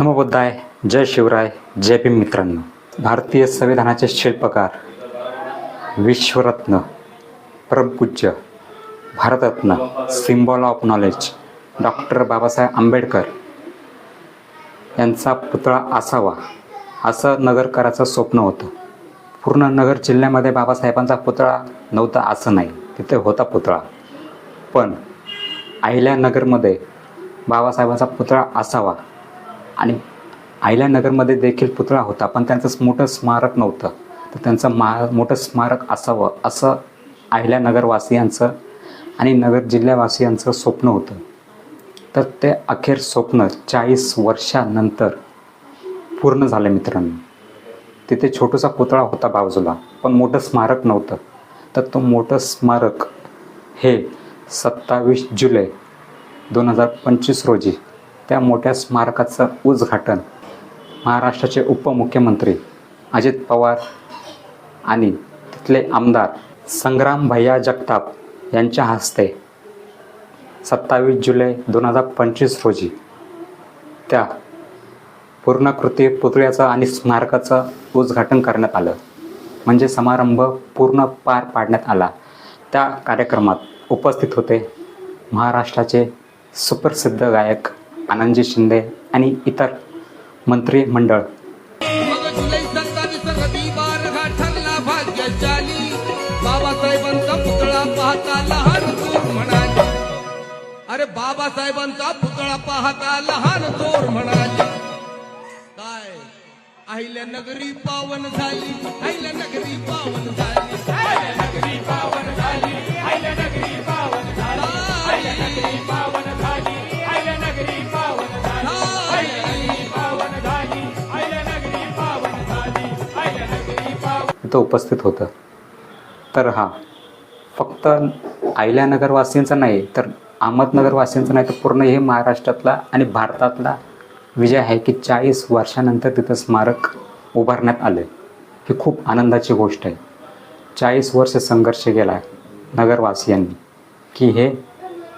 नमोबुद्धाय जय शिवराय जय भीम मित्रांनो. भारतीय संविधानाचे शिल्पकार विश्वरत्न परमपूज्य Bharat Ratna symbol of knowledge doctor Babasaheb Ambedkar यांचा पुतळा असावा असं नगरकराचं स्वप्न होतं. पूर्ण नगर जिल्ह्यामध्ये बाबासाहेबांचा पुतळा नव्हता असं नाही तिथे होता पुतळा. पण अहिल्यानगरमध्ये बाबासाहेबांचा पुतळा असावा आणि अहिल्यानगरमध्ये देखील पुतळा होता पण त्यांचं मोठं स्मारक नव्हतं. तर त्यांचं मा मोठं स्मारक असावं असं अहिल्यानगरवासियांचं आणि नगर जिल्ह्यावासियांचं स्वप्न होतं. तर ते अखेर स्वप्न चाळीस वर्षानंतर पूर्ण झालं मित्रांनो. तिथे छोटूसा पुतळा होता बाजूला पण मोठं स्मारक नव्हतं. तर तो मोठं स्मारक हे सत्तावीस जुलै दोन हजार पंचवीस रोजी त्या मोठ्या स्मारकाचं उद्घाटन महाराष्ट्राचे उपमुख्यमंत्री अजित पवार आणि तिथले आमदार संग्राम भैया जगताप यांच्या हस्ते सत्तावीस जुलै दोन हजार पंचवीस रोजी त्या पूर्णकृती पुतळ्याचं आणि स्मारकाचं उद्घाटन करण्यात आलं. म्हणजे समारंभ पूर्ण पार पाडण्यात आला. त्या कार्यक्रमात उपस्थित होते महाराष्ट्राचे सुप्रसिद्ध गायक आनंदजी शिंदे आणि इतर मंत्रिमंडळ मंडळ. बाबासाहेबांचा पुतळा पाहता लहान अरे बाबासाहेबांचा पुतळा पाहता लहान थोर म्हणाले. काय? आईल्या नगरी पावन झाली आईल्या नगरी पावन झाली. उपस्थित होतं. तर हा फक्त अहिल्यानगरवासीयांचा नाही तर अहमदनगरवासियांचं नाही तर पूर्ण हे महाराष्ट्रातला आणि भारतातला विजय आहे की चाळीस वर्षानंतर तिथं स्मारक उभारण्यात आलं ही खूप आनंदाची गोष्ट आहे. चाळीस वर्ष संघर्ष केला आहे नगरवासियांनी की हे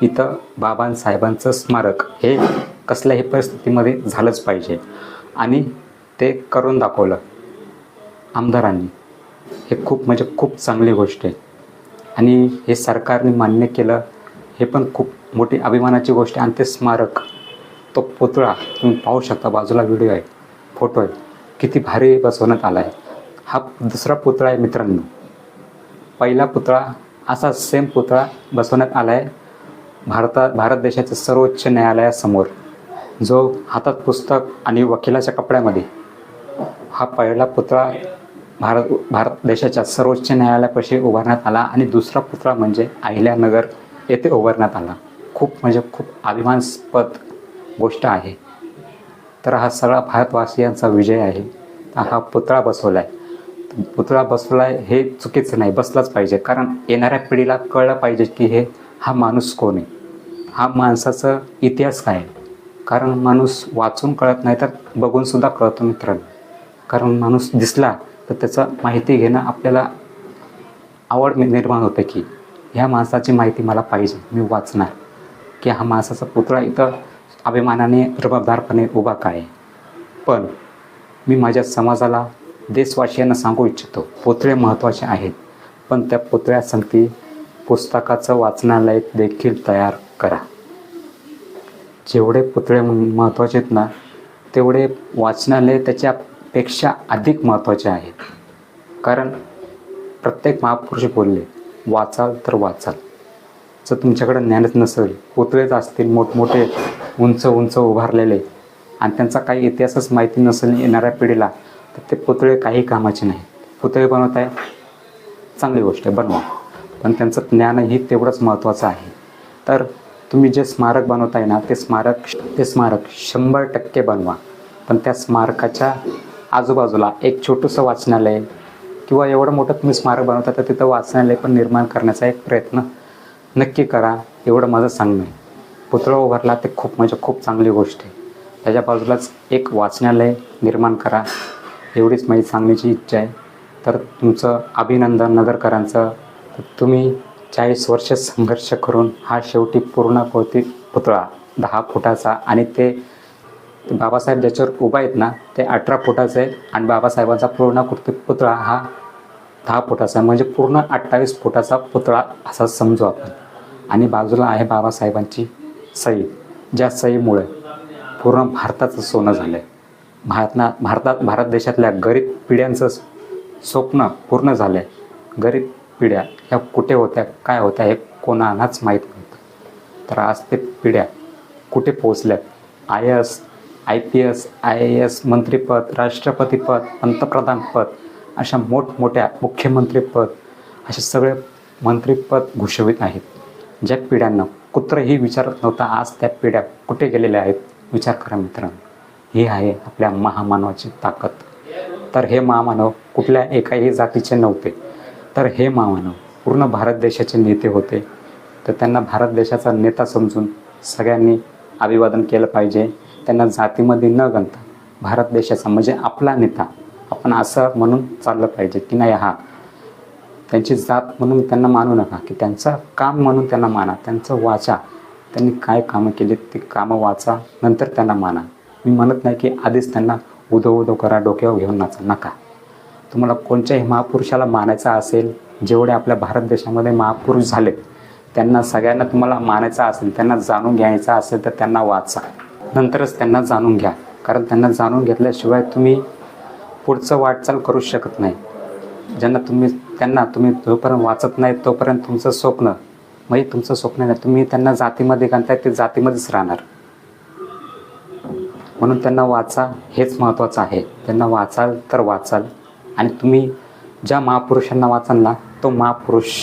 इथं बाबांसाहेबांचं स्मारक हे कसल्याही परिस्थितीमध्ये झालंच पाहिजे. आणि ते करून दाखवलं आमदारांनी. हे खूप म्हणजे खूप चांगली गोष्ट आहे. आणि हे सरकारने मान्य केलं हे पण खूप मोठी अभिमानाची गोष्ट आहे. आणि ते स्मारक तो पुतळा तुम्ही पाहू शकता बाजूला व्हिडिओ आहे फोटो आहे. किती भारी बसवण्यात आला आहे हा दुसरा पुतळा आहे मित्रांनो. पहिला पुतळा असा सेम पुतळा बसवण्यात आला आहे भारतात भारत देशाच्या सर्वोच्च न्यायालयासमोर. जो हातात पुस्तक आणि वकिलाच्या कपड्यामध्ये. हा पहिला पुतळा भारत भारत देशाच्या सर्वोच्च न्यायालयापाशी उभारण्यात आला आणि दुसरा पुतळा म्हणजे अहिल्यानगर येथे उभारण्यात आला. खूप म्हणजे खूप अभिमानस्पद गोष्ट आहे. तर हा सगळा भारतवासियांचा विजय आहे. तर हा पुतळा बसवला आहे पुतळा बसवला आहे हे चुकीचं नाही बसलाच पाहिजे. कारण येणाऱ्या पिढीला कळलं पाहिजे की हे हा माणूस कोण आहे? हा माणसाचा इतिहास काय आहे? कारण माणूस वाचून कळत नाही तर बघूनसुद्धा कळतो मित्रांनो. कारण माणूस दिसला तर त्याचा माहिती घेणं आपल्याला आवड निर्माण होते की ह्या माणसाची माहिती मला पाहिजे मी वाचणार. की हा माणसाचा पुतळा इथं अभिमानाने जबाबदारपणे उभा काय पण मी माझ्या समाजाला देशवासियांना सांगू इच्छितो पुतळे महत्त्वाचे आहेत पण त्या पुतळ्यासंगती पुस्तकाचं वाचनालय देखील तयार करा. जेवढे पुतळे महत्त्वाचे आहेत ना तेवढे वाचनालय त्याच्या पेक्षा अधिक महत्त्वाचे आहेत. कारण प्रत्येक महापुरुष बोलले वाचाल तर वाचाल. जर तुमच्याकडं ज्ञानच नसेल पुतळेच असतील मोठमोठे उंच उंच उभारलेले आणि त्यांचा काही इतिहासच माहिती नसेल येणाऱ्या पिढीला तर ते पुतळे काही कामाचे नाही पुतळे बनवत आहे? चांगली गोष्ट आहे बनवा. पण त्यांचं ज्ञानही तेवढंच महत्त्वाचं आहे. तर तुम्ही जे स्मारक बनवताय ना ते स्मारक ते स्मारक शंभर टक्के बनवा. पण त्या स्मारकाच्या आजूबाजूला एक छोटंसं वाचनालय किंवा एवढं मोठं तुम्ही स्मारक बनवता तर तिथं वाचनालय पण निर्माण करण्याचा एक प्रयत्न नक्की करा एवढं माझं सांगणं आहे. पुतळा उभारला ते खूप म्हणजे खूप चांगली गोष्ट आहे. त्याच्या बाजूलाच एक वाचनालय निर्माण करा एवढीच माझी सांगण्याची इच्छा आहे. तर तुमचं अभिनंदन नगरकरांचं. तुम्ही चाळीस वर्ष संघर्ष करून हा शेवटी पूर्ण होती पुतळा दहा फुटाचा आणि ते बाबासाहेब ज्याच्यावर उभा आहेत ना ते अठरा फुटाचं आहे आणि बाबासाहेबांचा पूर्ण कुर्ती पुतळा हा दहा फुटाचा आहे. म्हणजे पूर्ण अठ्ठावीस फुटाचा पुतळा असा समजू आपण. आणि बाजूला आहे बाबासाहेबांची सई. ज्या सईमुळे पूर्ण भारताचं सोनं झालं आहे भारतना भारतात भारत देशातल्या गरीब पिढ्यांचं स्वप्न पूर्ण झालं आहे गरीब पिढ्या ह्या कुठे होत्या काय होत्या हे कोणालाच माहीत नव्हतं. तर आज ते पिढ्या कुठे पोहोचल्यात? I S I P S I A S मंत्रीपद राष्ट्रपतीपद पंतप्रधानपद अशा मोठमोठ्या मुख्यमंत्रीपद असे सगळे मंत्रीपद घोषवित आहेत. ज्या पिढ्यांना कुत्रही विचारत नव्हता आज त्या पिढ्या कुठे गेलेल्या आहेत विचार करा मित्रांनो. ही आहे आपल्या महामानवाची ताकद. तर हे महामानव कुठल्या एकाही जातीचे नव्हते. तर हे महामानव पूर्ण भारत देशाचे नेते होते. तर त्यांना भारत देशाचा नेता समजून सगळ्यांनी अभिवादन केलं पाहिजे. त्यांना जातीमध्ये न गणता भारत देशाचा म्हणजे आपला नेता आपण असं म्हणून चाललं पाहिजे की नाही हा. त्यांची जात म्हणून त्यांना मानू नका की त्यांचं काम म्हणून त्यांना माना त्यांचं वाचा. त्यांनी काय कामं केली ती कामं वाचा नंतर त्यांना माना. मी म्हणत नाही की आधीच त्यांना उदो उदो करा डोक्यावर घेऊन नाचा नका. तुम्हाला कोणत्याही महापुरुषाला मानायचा असेल जेवढे आपल्या भारत देशामध्ये महापुरुष झालेत त्यांना सगळ्यांना तुम्हाला मानायचं असेल त्यांना जाणून घ्यायचं असेल तर त्यांना वाचा. नंतरच त्यांना जाणून घ्या. कारण त्यांना जाणून घेतल्याशिवाय तुम्ही पुढचं वाटचाल करू शकत नाही. ज्यांना तुम्ही त्यांना तुम्ही जोपर्यंत वाचत नाही तोपर्यंत तुमचं स्वप्न म्हणजे तुमचं स्वप्न नाही तुम्ही त्यांना जातीमध्ये घालताय ते जातीमध्येच राहणार. म्हणून त्यांना वाचा हेच महत्त्वाचं आहे. त्यांना वाचाल तर वाचाल. आणि तुम्ही ज्या महापुरुषांना वाचाल ना तो महापुरुष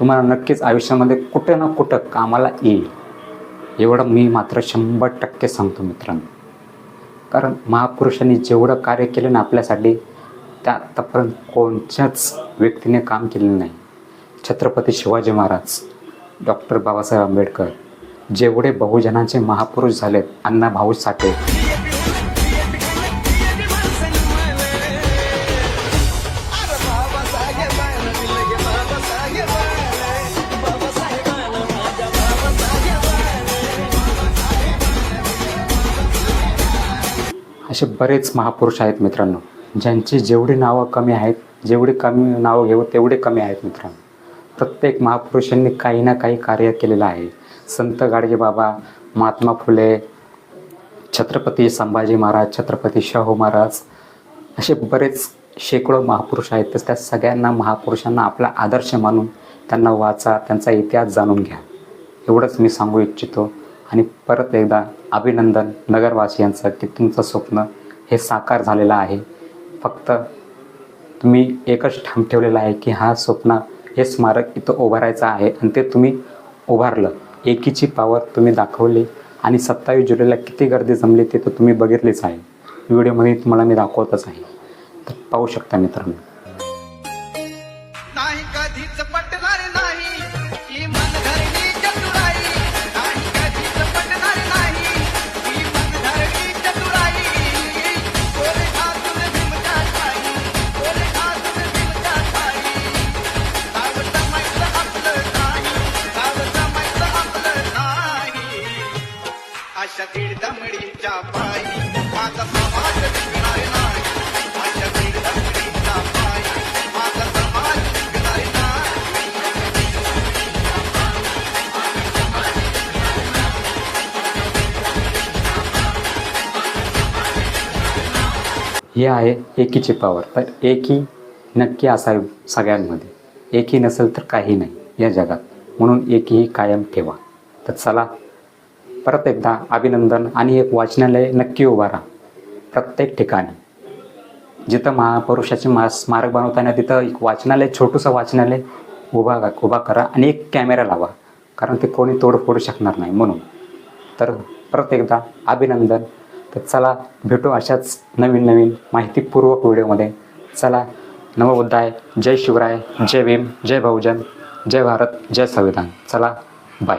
तुम्हाला नक्कीच आयुष्यामध्ये कुठं ना कुठं कामाला येईल. एवढं मी मात्र शंभर टक्के सांगतो मित्रांनो. कारण महापुरुषांनी जेवढं कार्य केलं ना आपल्यासाठी त्या आत्तापर्यंत कोणत्याच व्यक्तीने काम केलेलं नाही. छत्रपती शिवाजी महाराज डॉक्टर बाबासाहेब आंबेडकर जेवढे बहुजनांचे महापुरुष झालेत अण्णा भाऊ साठे असे बरेच महापुरुष आहेत मित्रांनो ज्यांची जेवढी नावं कमी आहेत जेवढी कमी नावं घेऊ तेवढे कमी आहेत मित्रांनो. प्रत्येक महापुरुषांनी काही ना काही कार्य केलेलं आहे. संत गाडगे बाबा महात्मा फुले छत्रपती संभाजी महाराज छत्रपती शाहू महाराज असे बरेच शेकडो महापुरुष आहेत. तर त्या सगळ्यांना महापुरुषांना आपला आदर्श मानून त्यांना वाचा त्यांचा इतिहास जाणून घ्या. एवढंच मी सांगू इच्छितो. आणि परत एकदा अभिनंदन नगरवासियांचं की तुमचं स्वप्न हे साकार झालेलं आहे. फक्त तुम्ही एकच ठाम ठेवलेलं आहे की हा स्वप्न हे स्मारक इथं उभारायचं आहे आणि ते तुम्ही उभारलं. एकीची पावर तुम्ही दाखवली आणि सत्तावीस जुलैला किती गर्दी जमली ते तर तुम्ही बघितलेच आहे. व्हिडिओमध्ये तुम्हाला मी दाखवतच आहे. तर पाहू शकता मित्रांनो. अशा दीड दमडीच्या पायी. माझा समाज विकणार नाही. अशा दीड दमडीच्या पायी. माझा समाज विकणार नाही. हे आहे एकीची पॉवर तर एकी नक्की असावी सगळ्यांमध्ये. एकी नसेल तर काही नाही या जगात. म्हणून एकी कायम ठेवा. तर चला परत एकदा अभिनंदन आणि एक वाचनालय नक्की उभारा प्रत्येक ठिकाणी. जिथं महापुरुषाचे मा स्मारक बनवताना तिथं एक वाचनालय छोटंसं वाचनालय उभा उभा करा आणि एक कॅमेरा लावा. कारण ते कोणी तोडफोडू शकणार नाही म्हणून. तर परत एकदा अभिनंदन. तर चला भेटू अशाच नवीन नवीन माहितीपूर्वक व्हिडिओमध्ये. चला नवबुद्धाय जय शिवराय जय भीम जय बहुजन जय भारत जय संविधान. चला बाय.